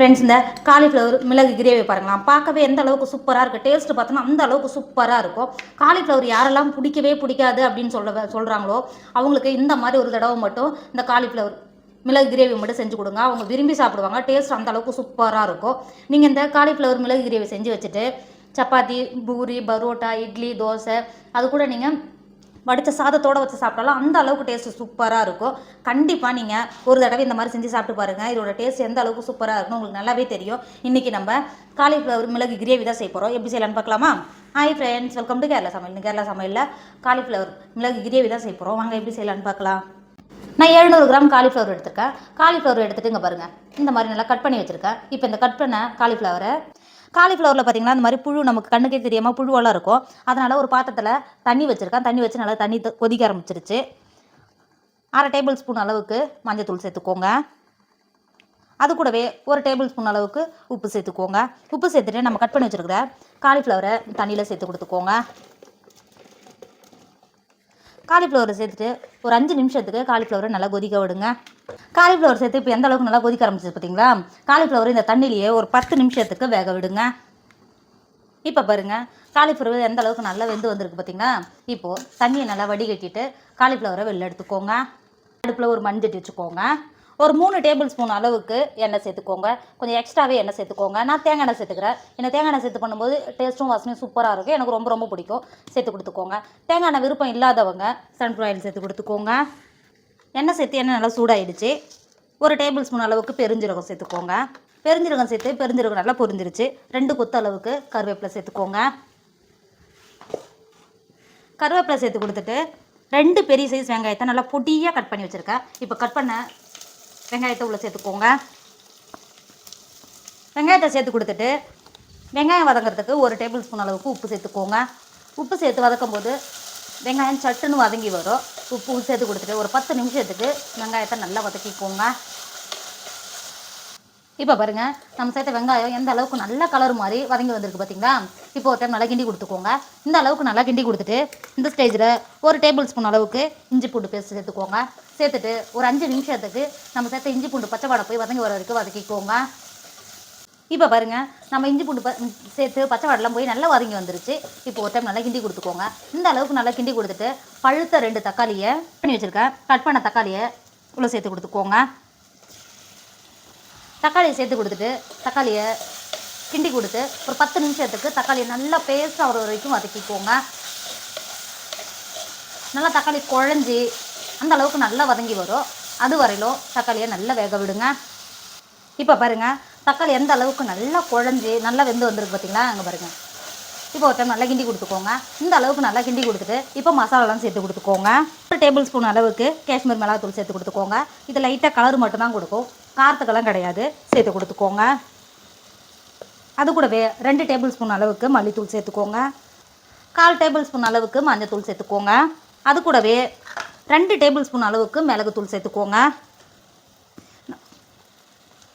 Friends இந்த cauliflower மிளகு gravy பாருங்களாம் பார்க்கவே எந்த அளவுக்கு சூப்பராக இருக்குது டேஸ்ட்டு பார்த்தோன்னா அந்த அளவுக்கு சூப்பராக இருக்கும். காலிஃப்ளவர் யாரெல்லாம் பிடிக்கவே பிடிக்காது அப்படின்னு சொல்ல சொல்கிறாங்களோ அவங்களுக்கு இந்த மாதிரி ஒரு தடவை மட்டும் இந்த காலிஃப்ளவர் மிளகு கிரேவி மட்டும் செஞ்சு கொடுங்க. அவங்க விரும்பி சாப்பிடுவாங்க. டேஸ்ட் அந்த அளவுக்கு சூப்பராக இருக்கும். நீங்கள் இந்த காலிஃப்ளவர் மிளகு கிரேவி செஞ்சு வச்சுட்டு சப்பாத்தி பூரி பரோட்டா இட்லி தோசை அது கூட நீங்கள் வடித்த சாதத்தோடு வச்சு சாப்பிட்டாலும் அந்த அளவுக்கு டேஸ்ட்டு சூப்பராக இருக்கும். கண்டிப்பாக நீங்கள் ஒரு தடவை இந்த மாதிரி செஞ்சு சாப்பிட்டு பாருங்கள் இதோட டேஸ்ட் எந்த அளவுக்கு சூப்பராக இருக்குன்னு உங்களுக்கு நல்லாவே தெரியும். இன்றைக்கி நம்ம காலிஃப்ளவர் மிளகு கிரேவி தான் செய்ய போகிறோம் எப்படி செய்யலான்னு பார்க்கலாமா? Hi friends welcome to Kerala சமையல். கேரளா சமையலில் காலிஃப்ளவர் மிளகு கிரேவி தான் செய்ய போகிறோம் வாங்க எப்படி செய்யலான்னு பார்க்கலாம். நான் எழுநூறு கிராம் காலிஃப்ளவர் எடுத்திருக்கேன். காலிஃப்ளவர் எடுத்துகிட்டு இங்கே பாருங்கள் இந்த மாதிரி நல்லா கட் பண்ணி வச்சுருக்கேன். இப்போ இந்த கட் பண்ண காலிஃப்ளவரை காலிஃப்ளவரில் பார்த்தீங்கன்னா அந்த மாதிரி புழு நமக்கு கண்ணுக்கே தெரியாமல் புழுவெல்லாம் இருக்கும். அதனால் ஒரு பாத்திரத்தில் தண்ணி வச்சுருக்கேன். தண்ணி வச்சு நல்லா தண்ணி கொதிக்க ஆரம்பிச்சிருச்சு. அரை டேபிள் ஸ்பூன் அளவுக்கு மஞ்சத்தூள் சேர்த்துக்கோங்க. அது கூடவே ஒரு டேபிள் ஸ்பூன் அளவுக்கு உப்பு சேர்த்துக்கோங்க. உப்பு சேர்த்துட்டு நம்ம கட் பண்ணி வச்சுருக்கிற காலிஃப்ளவரை தண்ணியில் சேர்த்து கொடுத்துக்கோங்க. காலிஃப்ளவரை சேர்த்துட்டு ஒரு அஞ்சு நிமிஷத்துக்கு காலிஃப்ளவரை நல்லா கொதிக்க விடுங்க. காலிஃப்ளவர் சேர்த்து இப்போ எந்த அளவுக்கு நல்லா கொதிக்க ஆரம்பிச்சது பார்த்தீங்களா காலிஃப்ளவர் இந்த தண்ணியிலேயே ஒரு பத்து நிமிஷத்துக்கு வேக விடுங்க. இப்போ பாருங்க காலிஃப்ளவர் எந்த அளவுக்கு நல்லா வெந்து வந்திருக்கு பார்த்தீங்களா இப்போது தண்ணியை நல்லா வடிகட்டிட்டு காலிஃப்ளவரை வெளில எடுத்துக்கோங்க. அடுப்பில் ஒரு மண்சட்டி வச்சுக்கோங்க. ஒரு மூணு டேபிள் ஸ்பூன் அளவுக்கு எண்ணெய் சேர்த்துக்கோங்க. கொஞ்சம் எக்ஸ்ட்ராவே எண்ணெய் சேர்த்துக்கோங்க. நான் தேங்காய் எண்ணெய் சேர்த்துக்கிறேன். எனக்கு தேங்காய் எண்ணெய் சேர்த்து பண்ணும்போது டேஸ்ட்டும் வாசனையும் சூப்பராக இருக்கும். எனக்கு ரொம்ப ரொம்ப பிடிக்கும். சேர்த்து கொடுத்துக்கோங்க. தேங்காய் எண்ணெய் விருப்பம் இல்லாதவங்க சன்ஃப்ளவர் ஆயில் சேர்த்து கொடுத்துக்கோங்க. எண்ணெய் சேர்த்து எண்ணெய் நல்லா சூடாயிடுச்சு. ஒரு டேபிள் ஸ்பூன் அளவுக்கு பெருஞ்சீரகம் சேர்த்துக்கோங்க. பெருஞ்சீரகம் சேர்த்து பெருஞ்சீரகம் நல்லா பொரிஞ்சிருச்சு. ரெண்டு கொத்து அளவுக்கு கருவேப்பிலை சேர்த்துக்கோங்க. கருவேப்பிலை சேர்த்து கொடுத்துட்டு ரெண்டு பெரிய சைஸ் வெங்காயத்தை நல்லா பொடியாக கட் பண்ணி வச்சுருக்கேன். இப்போ கட் பண்ண வெங்காயத்தை உள்ளே சேர்த்துக்கோங்க. வெங்காயத்தை சேர்த்து கொடுத்துட்டு வெங்காயம் வதங்குறதுக்கு ஒரு டேபிள் ஸ்பூன் அளவுக்கு உப்பு சேர்த்துக்கோங்க. உப்பு சேர்த்து வதக்கும் போது வெங்காயம் சட்டுன்னு வதங்கி வரும். உப்பு சேர்த்து கொடுத்துட்டு ஒரு பத்து நிமிஷத்துக்கு வெங்காயத்தை நல்லா வதக்கிக்கோங்க. இப்போ பாருங்க நம்ம சேர்த்த வெங்காயம் எந்த அளவுக்கு நல்ல கலர் மாதிரி வதங்கி வந்திருக்கு பார்த்தீங்களா இப்போ ஒரு டைம் நல்லா கிண்டி கொடுத்துக்கோங்க. இந்த அளவுக்கு நல்லா கிண்டி கொடுத்துட்டு இந்த ஸ்டேஜில் ஒரு டேபிள் ஸ்பூன் அளவுக்கு இஞ்சி பூண்டு பேஸ்ட் சேர்த்துக்கோங்க. சேர்த்துட்டு ஒரு அஞ்சு நிமிஷத்துக்கு நம்ம சேர்த்த இஞ்சி பூண்டு பச்சை வாடை போய் வதங்கி வர வரைக்கும் வதக்கிக்கோங்க. இப்போ பாருங்க நம்ம இஞ்சி பூண்டு ப- சேர்த்து பச்சை வடலாம் போய் நல்லா வதங்கி வந்துருச்சு. இப்போ ஒரு டைம் நல்லா கிண்டி கொடுத்துக்கோங்க. இந்த அளவுக்கு நல்லா கிண்டி கொடுத்துட்டு பழுத்த ரெண்டு தக்காளியை பண்ணி வச்சுருக்கேன் கட் பண்ண தக்காளியை உள்ளே சேர்த்து கொடுத்துக்கோங்க. தக்காளியை சேர்த்து கொடுத்துட்டு தக்காளியை கிண்டி கொடுத்து ஒரு பத்து நிமிஷத்துக்கு தக்காளியை நல்லா பேஸ்ட் ஆகிற வரைக்கும் வதக்கிக்கோங்க. நல்லா தக்காளி குழஞ்சி அந்த அளவுக்கு நல்லா வதங்கி வரும். அது வரையிலும் தக்காளியை நல்லா வேக விடுங்க. இப்போ பாருங்கள் தக்காளி எந்த அளவுக்கு நல்லா குழஞ்சி நல்லா வெந்து வந்திருக்கு பார்த்தீங்களா அங்கே பாருங்கள் இப்போ ஒரு டைம் நல்லா கிண்டி கொடுத்துக்கோங்க. இந்த அளவுக்கு நல்லா கிண்டி கொடுத்துட்டு இப்போ மசாலாலாம் சேர்த்து கொடுத்துக்கோங்க. ஒரு டேபிள் ஸ்பூன் அளவுக்கு காஷ்மீர் மிளகாத்தூள் சேர்த்து கொடுத்துக்கோங்க. இது லைட்டாக கலர் மட்டும்தான் கொடுக்கும். காரத்துக்கெல்லாம் கிடையாது. சேர்த்து கொடுத்துக்கோங்க. அது கூடவே ரெண்டு டேபிள் ஸ்பூன் அளவுக்கு மல்லித்தூள் சேர்த்துக்கோங்க. கால் டேபிள் ஸ்பூன் அளவுக்கு மஞ்சத்தூள் சேர்த்துக்கோங்க. அது கூடவே ரெண்டு டேபிள் ஸ்பூன் அளவுக்கு மிளகுத்தூள் சேர்த்துக்கோங்க.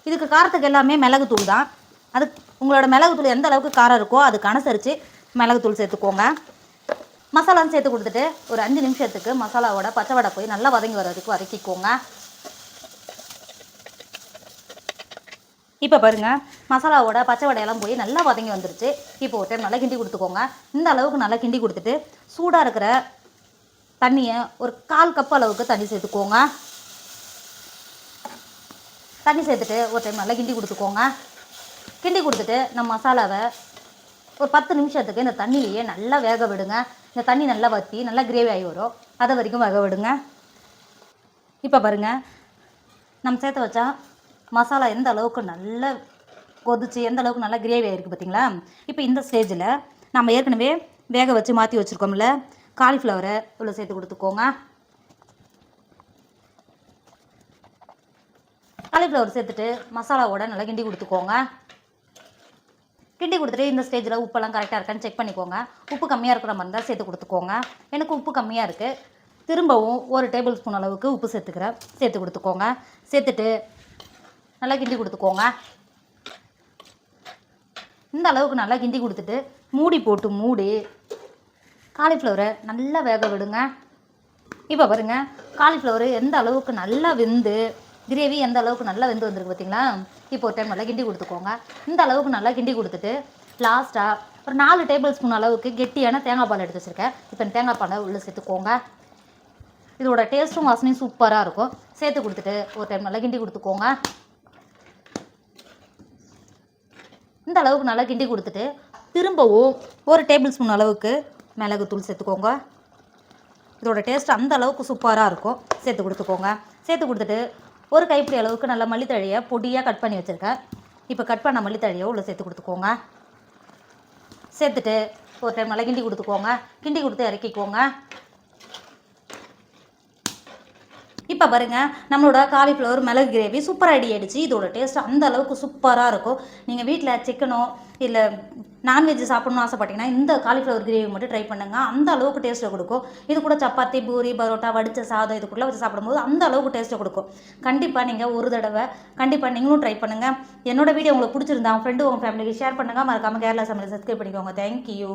இதுக்கு காரத்துக்கு எல்லாமே மிளகுத்தூள் தான். அது உங்களோட மிளகுத்தூள் எந்த அளவுக்கு காரம் இருக்கோ அதுக்கு அனுசரித்து மிளகுத்தூள் சேர்த்துக்கோங்க. மசாலான்னு சேர்த்து கொடுத்துட்டு ஒரு அஞ்சு நிமிஷத்துக்கு மசாலாவோட பச்சை வடை போய் நல்லா வதங்கி வர்றதுக்கு வதக்கிக்கோங்க. இப்போ பாருங்க மசாலாவோட பச்சை வடையெல்லாம் போய் நல்லா வதங்கி வந்துருச்சு. இப்போ ஒரு டைம் நல்லா கிண்டி கொடுத்துக்கோங்க. இந்த அளவுக்கு நல்லா கிண்டி கொடுத்துட்டு சூடாக இருக்கிற தண்ணியை ஒரு கால் கப் அளவுக்கு தண்ணி சேர்த்துக்கோங்க. தண்ணி சேர்த்துட்டு ஒரு டைம் நல்லா கிண்டி கொடுத்துக்கோங்க. கிண்டி கொடுத்துட்டு நம்ம மசாலாவை ஒரு பத்து நிமிஷத்துக்கு இந்த தண்ணியிலேயே நல்லா வேக விடுங்க. இந்த தண்ணி நல்லா வற்றி நல்லா கிரேவி ஆகி வரும். அதை வரைக்கும் வேக விடுங்க. இப்போ பாருங்க நம்ம சேர்த்து வச்சா மசாலா எந்த அளவுக்கு நல்லா கொதிச்சு எந்த அளவுக்கு நல்லா கிரேவி ஆகிருக்கு பார்த்தீங்களா இப்போ இந்த ஸ்டேஜில் நம்ம ஏற்கனவே வேக வச்சு மாற்றி வச்சுருக்கோம்ல காலிஃப்ளவரை இவ்வளோ சேர்த்து கொடுத்துக்கோங்க. காலிஃப்ளவர் சேர்த்துட்டு மசாலாவோட நல்லா கிண்டி கொடுத்துக்கோங்க. கிண்டி கொடுத்துட்டு இந்த ஸ்டேஜில் உப்பெல்லாம் கரெக்டாக இருக்கான்னு செக் பண்ணிக்கோங்க. உப்பு கம்மியாக இருக்கிற மாதிரி இருந்தால் சேர்த்து கொடுத்துக்கோங்க. எனக்கு உப்பு கம்மியாக இருக்குது திரும்பவும் ஒரு டேபிள் ஸ்பூன் அளவுக்கு உப்பு சேர்த்துக்கிறேன் சேர்த்து கொடுத்துக்கோங்க. சேர்த்துட்டு நல்லா கிண்டி கொடுத்துக்கோங்க. இந்த அளவுக்கு நல்லா கிண்டி கொடுத்துட்டு மூடி போட்டு மூடி காலிஃப்ளவரை நல்லா வேக விடுங்க. இப்போ பாருங்கள் காலிஃப்ளவர் எந்த அளவுக்கு நல்லா வெந்து கிரேவி எந்த அளவுக்கு நல்லா வெந்து வந்திருக்கு பார்த்தீங்களா இப்போ ஒரு டைம் நல்லா கிண்டி கொடுத்துக்கோங்க. இந்த அளவுக்கு நல்லா கிண்டி கொடுத்துட்டு லாஸ்ட்டாக ஒரு நாலு டேபிள் ஸ்பூன் அளவுக்கு கெட்டியான தேங்காய் பால் எடுத்து வச்சுருக்கேன். இப்போ தேங்காய் பாலை உள்ளே சேர்த்துக்கோங்க. இதோட டேஸ்ட்டும் வாசனையும் சூப்பராக இருக்கும். சேர்த்து கொடுத்துட்டு ஒரு டைம் நல்லா கிண்டி கொடுத்துக்கோங்க. இந்த அளவுக்கு நல்லா கிண்டி கொடுத்துட்டு திரும்பவும் ஒரு டேபிள் ஸ்பூன் அளவுக்கு மிளகுத்தூள் சேர்த்துக்கோங்க. இதோட டேஸ்ட் அந்த அளவுக்கு சூப்பராக இருக்கும். சேர்த்து கொடுத்துக்கோங்க. சேர்த்து கொடுத்துட்டு ஒரு கைப்பிடி அளவுக்கு நல்லா மல்லித்தழையை பொடியாக கட் பண்ணி வச்சுருக்கேன். இப்போ கட் பண்ண மல்லித்தழையை உள்ளே சேர்த்து கொடுத்துக்கோங்க. சேர்த்துட்டு ஒரு டைம் நல்லா கிண்டி கொடுத்துக்கோங்க. கிண்டி கொடுத்து இறக்கிக்கோங்க. இப்போ பாருங்கள் நம்மளோட காலிஃப்ளவர் மிளகு கிரேவி சூப்பர் அடி அடிச்சு இதோட டேஸ்ட் அந்த அளவுக்கு சூப்பராக இருக்கும். நீங்கள் வீட்டில் சிக்கனோ இல்லை நான்வெஜ் சாப்பிடணும்னு ஆசைப்பட்டீங்கன்னா இந்த காலிஃப்ளவர் கிரேவி மட்டும் ட்ரை பண்ணுங்க. அந்த அளவுக்கு டேஸ்ட்டை கொடுக்கும். இது கூட சப்பாத்தி பூரி பரோட்டா வடித்த சாதம் இது வச்சு சாப்பிடும்போது அந்த அளவுக்கு டேஸ்ட்டை கொடுக்கும். கண்டிப்பாக நீங்கள் ஒரு தடவை கண்டிப்பாக நீங்களும் ட்ரை பண்ணுங்கள் என்னோட வீடியோ உங்களுக்கு பிடிச்சிருந்தா உங்கள் ஃப்ரெண்டு உங்கள் ஃபேமிலிக்கு ஷேர் பண்ணுங்கள் மறக்காமல் கேரளா சமையல் சப்ஸ்கிரைப் பண்ணிக்கோங்க. தேங்க்யூ